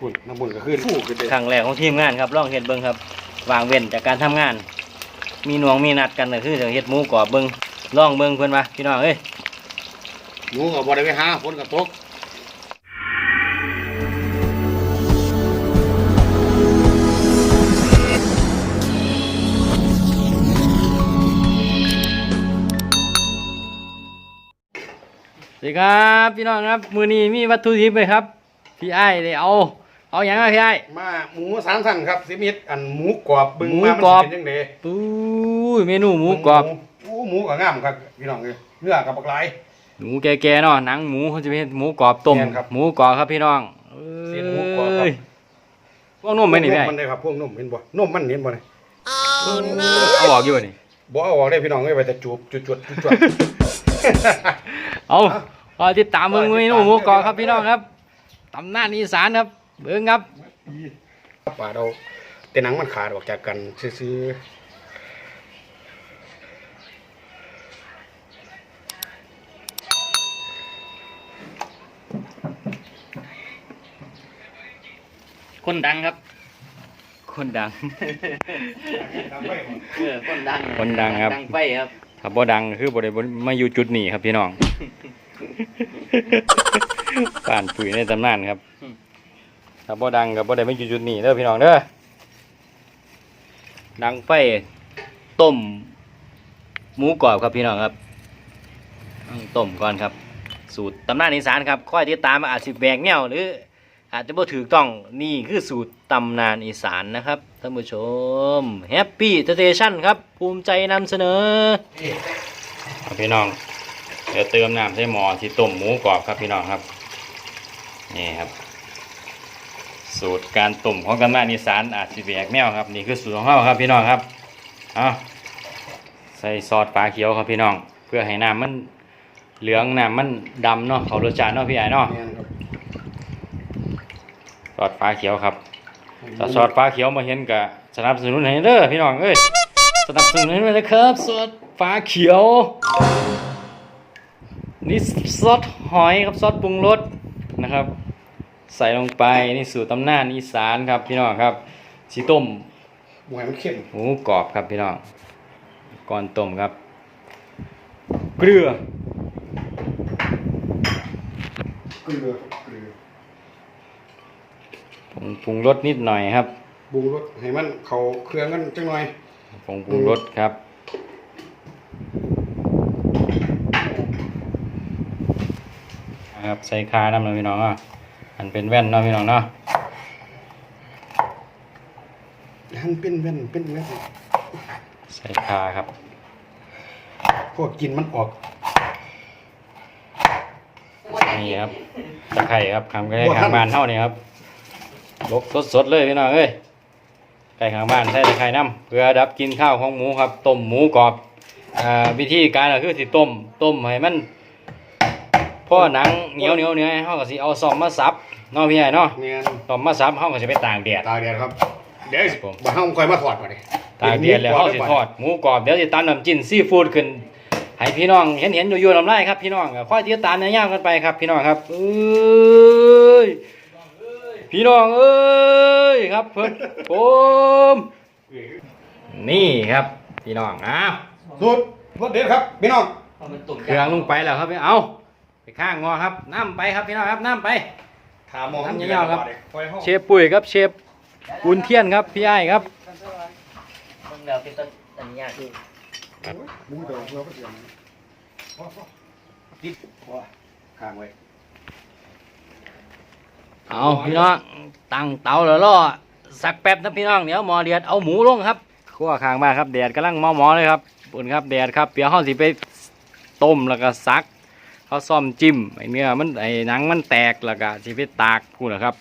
ปุ่นน้ำบุญก็ขึ้นฟูขึ้นเลยครั้งแรกของทีมงานครับลองเฮ็ดเบิ่งครับวางเว้นจากการทำงาน มีหน่วงมีนัดกันก็คือจะเฮ็ดหมูกรอบเบิ่งลองเบิ่งเพิ่นว่าพี่น้องเอ้ยหมูก็บ่ได้ไปหาฝนก็ตกสวัสดีครับ พี่น้องครับ มื้อนี้มีวัตถุดิบไหมครับ พี่ไอ้ายได้เอา เอาหยังมาพี่ไอ้ายมาหมูสามชั้นครับสิมิตรอันหมูกรอบเบึงหมูมามันกรอบ สิเป็นยังไงปุ้ยเมนูหมูกรอบ โอ้หมูก็งามครับพี่น้องเอ้ยเนื้อกับบักหลาย หมูแก่ๆเนาะหนังหมูเขาจะเป็นหมูกรอบต้มแม่นครับหมูกรอบครับพี่น้องเส้นหมูกรอบครับเอ้ยพวกนุ่มไหมนี่พี่ไอ้มันได้ครับพวกนุ่มเห็นบ่นมมันเห็นบ่เนี่ยเอาออกอยู่บ่นี่บ่เอาออกได้พี่น้องเอ้ยไปแต่จูบจุดจุดจุดจุด เอาพอติดตามเบิ่งเมนูหมูกรอบครับพี่น้องครับตำนานอีสานครับ เบิ่งครับป่าเราแต่หนังมันขาดออกจากกันซื้อคนดังครับ คนดังๆเออคนดังคนดังครับ ดังไปครับ ถ้าบ่ดังคือบ่ได้บ่มาอยู่จุดนี้ครับพี่น้อง ป่านปุ๋ยในตำนานครับอืม ถ้าบ่ดังก็บ่ได้มาอยู่จุดนี้เด้อพี่น้องเด้อดังไฟต้มหมูกรอบครับพี่น้องครับต้องต้มก่อนครับ สูตรตำนานอีสานครับค่อยติดตามอาจสิแบกแนวหรือ อาจจะบ่ถูกต้องนี่คือสูตรตำนานอีสานนะครับท่านผู้ชมแฮปปี้สเตชันครับ ภูมิใจนำเสนอเอาพี่น้องเดี๋ยวเติมน้ำใส่หม้อที่ต้มหมูกรอบครับพี่น้องครับนี่ครับ สูตรการต้มของตำนานอีสานอาจสิแบกแนวครับ นี่คือสูตรของเฮาครับพี่น้องครับเอาใส่ซอสปลาเขียวครับพี่น้อง เพื่อให้น้ำมันเหลืองน้ำมันดำเนาะเขารสชาติเนาะพี่ใหญ่เนาะแม่นครับซอสฟ้าเขียวครับถ้าซอสฟ้าเขียวมาเห็นกะสนับสนุนให้เด้อพี่น้องเอ้ยสนับสนุนให้ด้วยนะครับซอสฟ้าเขียว นี่ซอสหอยครับซอสปรุงรสนะครับ ใส่ลงไปนี่สูตรตำนานอีสานครับพี่น้องครับสีต้มหมูให้มันเข้มหมูกรอบครับพี่น้องก่อนต้มครับ เกลือเกลือเกลือผงปรุงรสนิดหน่อยครับปรุงรสให้มันเข้าเครื่องกันจังหน่อยผงปรุงรสครับนะครับใส่คาน้ำเนาะพี่น้องอะ อันเป็นแว่นเนาะพี่น้องเนาะหั่นเป็นแว่นเป็นแว่นใส่คาครับ พวกกินมันออกนี่ครับตะไคร่ครับทำใกล้ข้างบ้านเท่านี้ครับลกสดๆเลยพี่น้องเอ้ยใกล้ข้างบ้านใส่ตะไคร่น้ำเพื่อดับกลินข้าวของหมูครับต้มหมูกรอบอ่าวิธีการก็คือสิต้มต้มให้มัน พอหนังเหนียวเหนียวเนื้อเขาก็สิเอาซอมมาสับเนาะพี่ใหญ่เนาะเนี่ยซอมมาสับเขาก็จะไปตากแดดตากแดดครับ เดี๋ยวผมบ่ห้องคอยมาถอดมาดิตากแดดแล้วเขาสิทอดหมูกรอบเดี๋ยวสิตามน้ำจิ้มซีฟู้ดขึ้นให้พี่น้องเห็นเห็นอยู่อยู่ลำไรครับพี่น้องก็ค่อยติดตามยาวๆกันไปครับ พี่น้องครับเอ้ยพี่น้องเอ้ยครับเพิ่นผมนี่ครับ พี่น้องอ้าวสูตรรสเด็ดครับพี่น้องเครื่องลงไปแล้วครับเอาไป ข้างงอครับน้ำไปครับพี่น้องครับน้ำไปถามมองทำยาวๆครับคอยห้องเชฟปุ๋ยครับเชฟบุญเทียนครับพี่ไอ้ายครับมึงแล้วเป็นต้นอันนี้ยากที่หมูเดี๋ยวเราก็เตรียมพอพอติดพอข้างไว้เอาพี่น้องตั้งเตาแล้วล่อสักแป๊บนะพี่น้องเดี๋ยวหมอเดือดเอาหมูลงครับขั้วข้างบ้านครับแดดกำลังมอๆเลยครับปุ่นครับแดดครับเดี๋ยวเขาสิไปต้มแล้วก็ซัก เขาซ่อมจิ้มไอเนื้อมันไอหนังมันแตกแล้วก็สิไปตากพูดนะครับ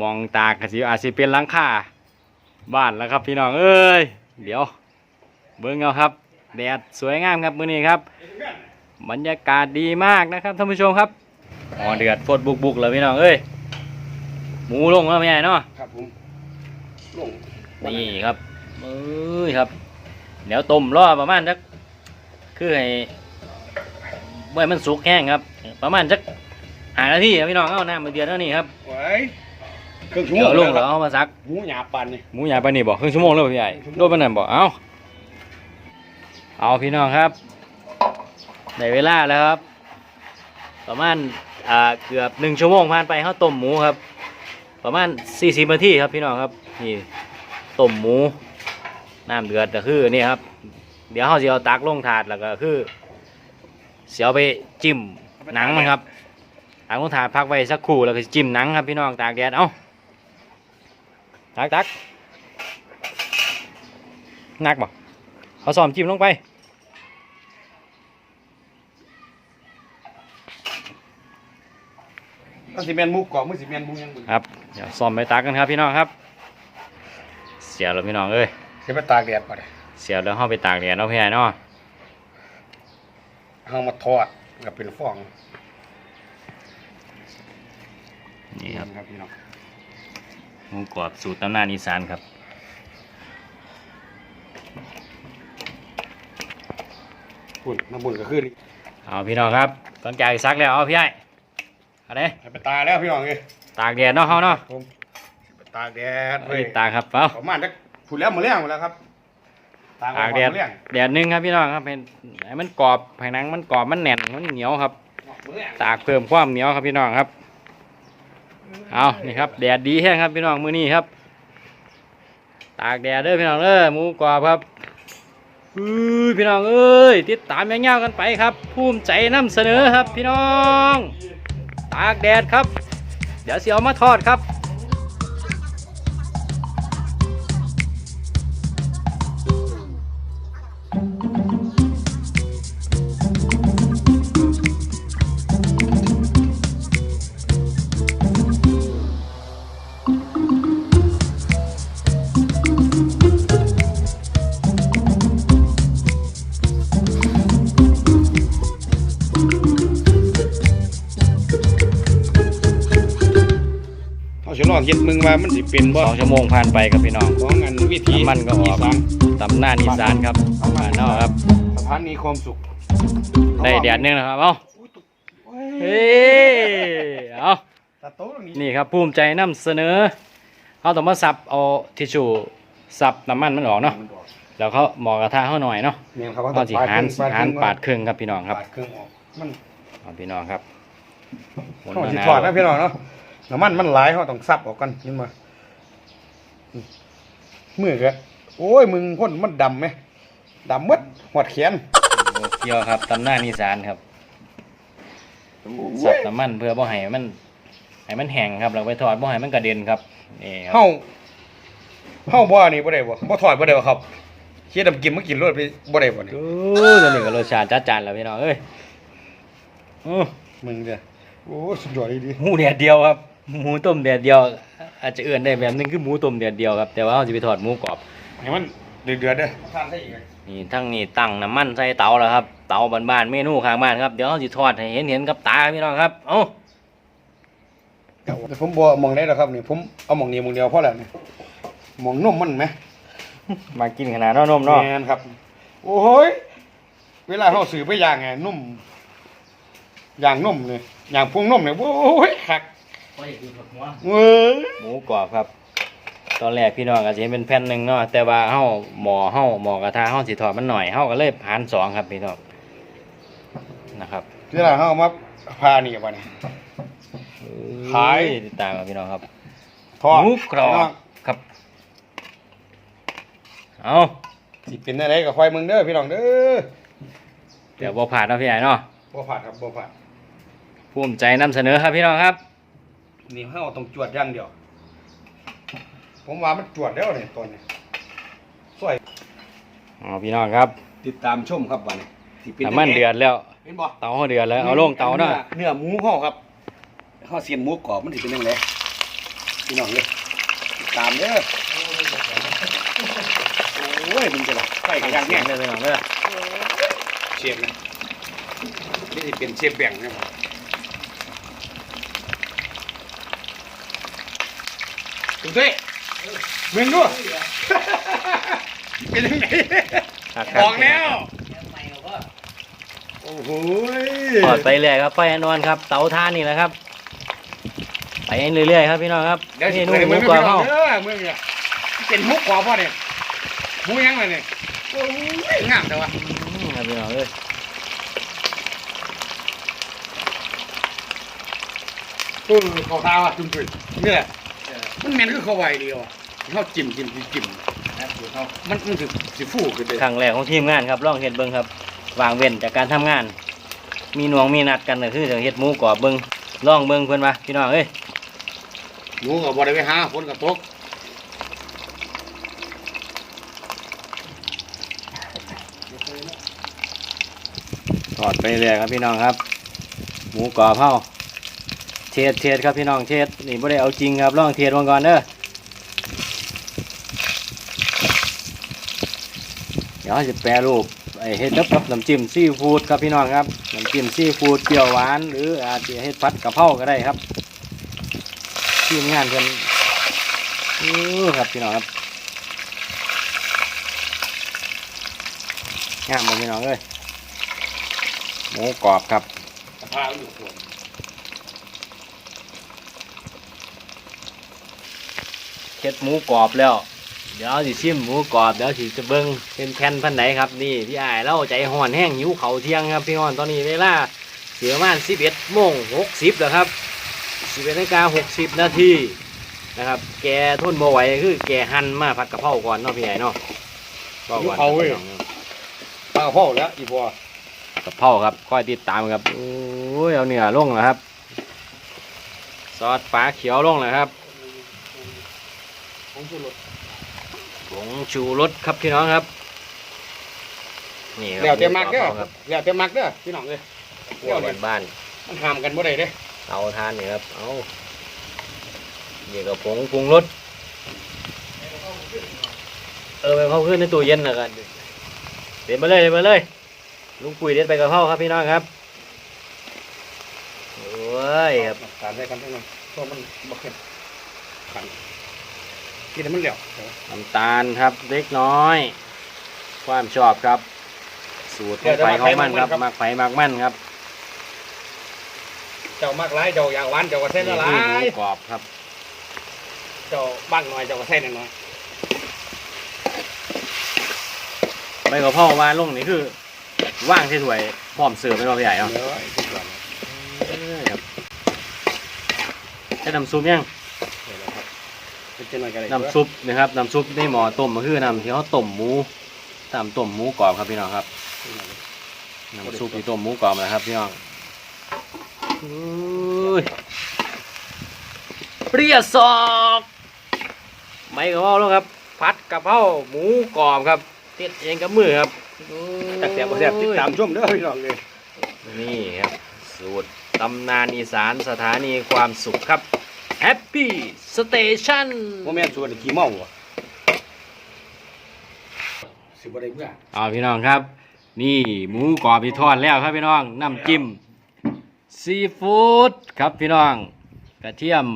มองตากก็สิอาจสิเป็นหลังคาบ้านแล้วครับพี่น้องเอ้ยเดี๋ยว เบิ่งเอาครับ แดดสวยงามครับมื้อนี้ครับ บรรยากาศดีมากนะครับท่านผู้ชมครับหมอเดือดฟดบุกๆเลยพี่น้องเอ้ยหมูลงแล้วไม่ใหญ่เนาะครับผมลงนี่ครับเอ้ยครับเดี๋ยวต้มรอประมาณสักคือให้ บ่ให้มันสุกแห้งครับ ประมาณสักหานาทีครับพี่น้องเอาน้ำมาเดือดเท่านี้ครับไว้ครึ่งชั่วโมเดี๋ยวงลงแล้วเอามาซัก หมูหยาปันนี่ หมูหยาไปนี่บอกครึ่งชั่วโมงแล้วพี่ใหญ่โดนปานนั้นบอกเอาเอาพี่น้องครับได้เวลาแล้วครับ ประมาณอ่าเกือบหนึ่งชั่วโมงผ่านไปเขาต้มหมูครับ ประมาณสี่สิบนาทีครับพี่น้องครับนี่ต้มหมูน้ำเดือดก็คือนี่ครับ เดี๋ยวเขาจะเอาตักลงถาดแล้วก็คือ เสียวไปจิ้มหนังมันครับตักลงถาดพักไว้สักครู่แล้วก็สิจิ้มหนังครับพี่น้องตากแดดเอ้าตักตักหนักบ่เขาซ้อมจิ้มลงไปมันสิแมนหมูกรอบมันสิแมนหมูยังบึงครับเดี๋ยวซ้อมไปตักกันครับพี่น้องครับ เสียแล้วพี่น้องเอ้ยสิไปตากแดดก่อนเสียแล้วเข้าไปตากแดดเนาะพี่ใหญ่เนาะ เอามาทอดกับเป็นฟองนี่ครับครับพี่น้องหมูกรอบสูตรตำนานอีสานครับปุ่นน้ำบุญก็คือนี่เอาพี่น้องครับตอนแกงซักแล้วเอาพี่ใหญ่เอาเด้ให้ไปตากแล้วพี่น้องเอ้ยตากแดดเนาะเขาเนาะผมสิไปตากแดดเอ้เว้ยยตากครับเอาประมาณจักพูดแล้วมื้อแรงหมดแล้วครับ ตากแดดมื้อแรงแดดหนึงครับพี่น้องครับเป็นให้มันกรอบให้หนังมันกรอบมันแน่นมันเหนียวครับมื้อแรงตากเพิ่มความเหนียวครับพี่น้องครับ เอานี่ครับแดดดีแห้งครับพี่น้องมื้อนี้ครับ ตากแดดเด้อพี่น้องเด้อหมูกรอบครับอุ้ยพี่น้องเอ้ยติดตามยาวๆกันไปครับภูมิใจนำเสนอครับ พี่น้อง ตากแดดครับ เดี๋ยวเสียวมาทอดครับ ลองเฮ็ดมึงว่ามันสิเป็นบ่สองชั่วโมงผ่านไปครับพี่น้อง ของอันวิธีน้ำมันก็ออกสานตำนานอีสานครับบ้านนอกครับ สถานีความสุขได้แดดหนึงนะครับ เอาอุ้ยตุ๊กเฮ้ยเอาตาโตตรงนี้นี่ครับภูมิใจนำเสนอเขาต้องมาสับเอาทิชชู่สับน้ำมันมันออกเนาะแล้วเขาหมอกระทะเขาหน่อยเนาะเมียนครับเขาสิหานครึ่งหานปาดครึ่งครึ่งครับพี่น้องครับปาดครึ่งออกมันเอาพี่น้องครับหมุนเขามะสินาวถอดนะพี่น้องเนาะ น้ำมันมันหลายเขาต้องซับออกกันนี่มามือก็โอ้ยมึงพ่นมันดำไหมดำหมดหวดแขนโอ้เกี่ยวครับตำนานอีสานครับสับน้ำมันเพื่อบ่ให้มันให้มันแห้งครับแล้วไปทอดบ่ให้มันกระเด็นครับนี่ครับเฮาเฮาบ่นี่บ่ได้บ่บ่ถอดบ่ได้บ่ครับเฮ็ดน้ำกินมากินรวดไปบ่ได้บ่นี่โอ้ตัวนี้ก็รสชาติจัดจานแล้วพี่น้องเอ้ยโอ้มึงเด้อโอ้สุดยอดดีหมูแดดเดียวครับ หมูต้มแดดเดียว อาจจะเอื่นได้แบบนึงคือหมูต้มแดดเดียวครับ แต่ว่าเราจะไปทอดหมูกรอบ ให้มันเดือดๆเด้อทานได้อีกนี่ทั้งนี้ตั้งน้ำมันใส่เตาแล้วครับ เตาบ้านๆเมนูข้างบ้านครับเดี๋ยวเราจะทอดให้เห็นเห็นๆกับตาพี่น้องครับ เอ้าแต่ผมบ่มองได้แล้วครับนี่ผมเอาหมองนี้หมองเดียวพอแล้วนี่หมองนมมันไหมมากินขนาดเน้อนมเนาะแม่นครับ โอ้ยเวลาเฮาซื้อไปย่างไงนุ่มย่างนุ่มเลยย่างพวงนุ่มเนี่ยโอ้ยคัก เว้ยหมูกรอบครับ ตอนแรกพี่น้องอาจจะเห็นเป็นแผ่นหนึ่งเนาะแต่ว่าเฮาหมอเฮาหมอกระทะเฮาสิทอดมันหน่อยเฮาก็เลยผ่านสองครับพี่น้องนะครับเวลาเฮาเอามาพานี่บ่นี่ขายเอ้ติดตามครับพี่น้องครับทอดหมูกรอบครับเอาสิเป็นอะไรก็ค่อยมึงเด้อพี่น้องเด้อเดี๋ยวบ่ผ่านเนาะพี่ใหญ่เนาะบ่ผ่านครับบ่ผ่านภูมิใจนำเสนอครับพี่น้องครับ นี่เฮาต้องจวดอย่างเดียว ผมว่ามันจวดแล้วนี่ตอนนี้สวยเอาพี่น้องครับติดตามชมครับบัดนี้สิเป็นน้ำมันเดือดแล้ว เห็นบ่เตาเขาเดือดแล้วเอาลงเตาเนาะเนื้อหมูเฮาครับเฮาเสียนหมูกรอบมันสิเป็นจังไดพี่น้องเด้อติดตามเด้อโอ้ยมันจะล่ะใกล้กันอย่างแน่เลยพี่น้องเด้อเชฟนะนี่สิเป็นเชฟแบ่งนะครับ ตุ้งเต้เมืองด้วยเป็นยังไงครับบอกแล้ว โอ้โหทอดไปเรื่อยครับไฟนอนครับ เตาท่านนี่แหละครับไปเรื่อยๆครับพี่น้องครับเดี๋ยวเมสินูเปิดหมูมือกรอบพี่น้เฮาองเด้อมือเนี่ยเป็นหมูกรอบพ่อเนี่ยหมูยังไงเนี่ยโอ้ยงามแต่ว่าอืมครับพี่น้องเอ้ยเออเขาทาว่ะจุ่มๆนี่แหละ มันแม่นคือเขาไวเดียวอะเขาจิ้มจิ้มจิ้มจิ้มมันมันสิสิฟูขึ้นเลยครั้งแรกของทีมงานครับลองเฮ็ดเบิ่งครับ วางเว้นจากการทำงาน มีหน่วงมีนัดกันก็คือจะเฮ็ดหมูกรอบเบิ่งลองเบิ่งเพิ่นว่าพี่น้องเอ้ยหมูก็บ่ได้ไปหาฝนก็ตกทอดไปเรื่อยครับพี่น้องครับ หมูกรอบเฮา เทศเทศครับพี่น้องเทศนี่บ่ได้เอาจริงครับลองเทศมาก่อนเด้อเดี๋ยวจะแปรรูปไอ้เฮ็ดกับกับน้ำจิ้มซีฟู้ดครับพี่น้องครับน้ำจิ้มซีฟู้ดเปรี้ยวหวาน หรืออาจจะเฮ็ดผัดกะเพราก็ได้ครับทีมงานเพิ่นอู้ครับพี่น้องครับงามบ่พี่น้องเอ้ยหมูกรอบครับสภาพอยู่ฝน เฮ็ดหมูกรอบแล้ว เดี๋ยวสิชิมหมูกรอบเดี๋ยวสิจะเบิ่งเป็นแผ่นพันไหนครับนี่พี่อ้ายเราใจห่อนแห้งหิวเขาวเที่ยงครับพี่น้องตอนนี้เวลาเสียประมาณ11โมง60แล้วครับ11นาฬิกา60นาทีนะครับ แกทนบ่ไหวคือ แกหั่นมาผัดกะเพราก่อนเนาะพี่ใหญ่เนาะก็ก่อนครับพี่น้องปลากระเพราแล้วอีบัวกะเพราครับค่อยติดตามครับโอ้ยเอาเนื้อลงแล้วครับ ซอสฟ้าเขียวลงแล้วครับขอ งผู้รถผงชูรสครับพี่น้องครับ นี่ครับแล้วแต่มักเด้อครับแล้วแต่มักเด้อพี่น้องเอ้ยพวกบ้านมันห้ามกันบ่ได้เด้ๆเอาทานนี่ครับ เอาเดี๋ยวกับผงปรุงรส เออไปเข้าขึ้นในตู้เย็นนะกันเด็ดมาเลยเด็ดมาเลย ลุงปุ๋ยเด็ดไปกับเข้าครับพี่น้องครับ โอ้ยครับตามได้กันทั้งนั้นเพราะมันบ่เข้มขัน กินให้มันเหลวน้ำตาลครับเล็กน้อย ความชอบครับ สูตรของไฟของมันครับมักไฟมักมันครับ เจ้ามากหลายเจ้าอยากหวานเจ้าก็เส้นละหลานี่คือหยมูกรอบครับ เจ้าบ้างหน่อยเจ้าก็เส้นน้อยใบกะเพราวานลงนี่คือว่างใส่ถ้วยพร้อมเสิร์ฟเป็นว่าใหญ่ๆเนาะเดี๋ยวไอ้ทุกอย่างเอ้ยครับใช้น้ำซุปยัง เดี๋ยวนะครับ เป็นจังหน่อยก็ได้น้ำซุปนะครับน้ำซุปในหม้อต้มก็คือน้ำที่เขาต้มหมูตามต้มหมูกรอบครับพี่น้องครับน้ำซุปที่ต้มหมูกรอบนะครับพี่น้องอุ้ยเปรี้ยวซอกใบกะเพราลงครับผัดกะเพราหมูกรอบครับเต็ดเองกับมือครับจักแซ่บบ่แซ่บติดตามชมเด้อพี่น้องเลยนี่ครับสูตรตำนานอีสานสถานีความสุขครับ Happy Station บ่แม่นส่วนขี้เมาบ่สิบ่ได้เมื่อเอาพี่น้องครับ นี่หมูกรอบที่ทอดแล้วครับพี่น้องน้ำจิ้มซีฟู้ดครับพี่น้อง กระเทียม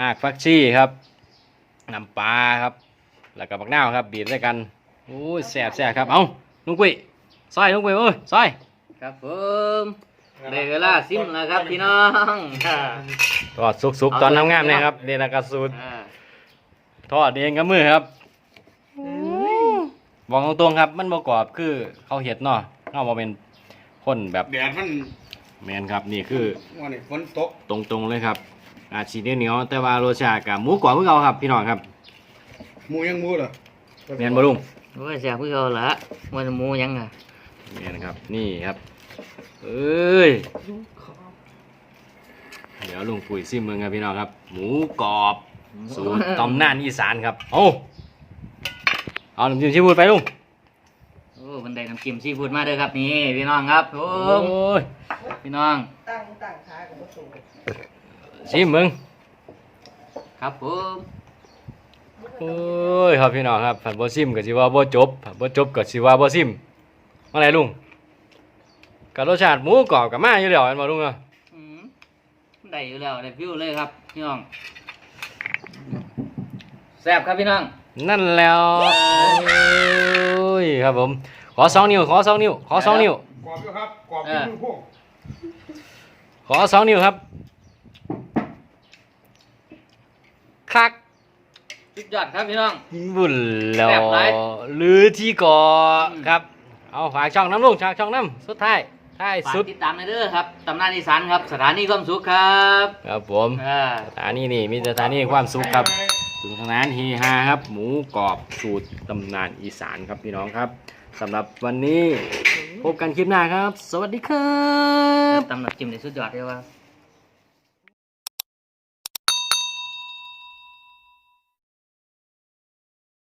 หากฟักชีครับน้ำปลาครับ แล้วก็บักนาวครับบีบด้วยกันโอ้ยแซ่บแซ่บครับ เอาลุงกุ้ยซอยลุงกุ้ยเอ้ยซอยครับผม ได้เวลาซิมแล้วครับพี่น้องทอดสุกๆตอนน้ำงามเลยครับนี่นะกระสูตรอ่าทอดเองกับมือครับบอกตรงๆครับ มันประกรอบคือเขาเห็ดเนาะเขาบอกเป็นคนแบบแดดมันแมนครับนี่คือว่านี่ฝนตกตรงๆเลยครับ อาจสีเหนียวๆแต่ว่ารสชาติกับหมูกรอบเพื่อเขาครับ พี่น้องครับหมูยังหมูเหรอแมนบลุงโอ้ยแซ่บเพื่อเอาละมันหมูยังอะแมนครับ นี่ครับ เอ้ย เดี๋ยวลุงปุ๋ยซิมเมืองครับพี่น้องครับ หมูกรอบ สูตรตำนานอีสานครับ เอาเอาน้ำจิ้มซีฟู้ดไปลุงโอ้มันได้น้ำจิ้มซีฟู้ดมาเด้อครับนี่พี่น้องครับผโอ้มยพี่น้อง ตั้งตั้งขากับบ่สูงซิมเมืองครับผมโอ้ยครับพี่น้องครับผัดบ่ซิมก็สิว่าบ่จบผัดบ่จบก็สิว่าบ่ซิมว่าไงลุง กับรสชาติหมูกรอบกับมาอยู่แล้วอันบ่ลุงเนาะอืมได้อยู่แล้วได้ฟิวเลยครับพี่น้องแซ่บครับพี่น้อง นั่นแล้วโอ้ยครับผม ขอสองนิ้วขอสองนิ้วขอสองนิ้ว กรอบอยู่ครับกรอบอยู่มือพวกขอสองนิ้วครับยอดครับพี่น้อง บุญแล้แซ่วบหลายหรือที่ก่ออม ครับ เอาฝากช่องน้ำลุงฝากช่องน้ำสุดท้าย ท้ายฝากสุดติดตามในเด้อครับตำนานอีสานครับ สถานีความสุขครับครับผม อ่าสถานีนี่มีสถานีความสุขครับสนุกสนานเฮฮาครับ หมูกรอบสูตรตำนานอีสานครับพี่น้องครับสำหรับวันนี้พบกันคลิปหน้าครับ สวัสดีครับ ตำหนักจิ้มในสุดยอดเลยว่า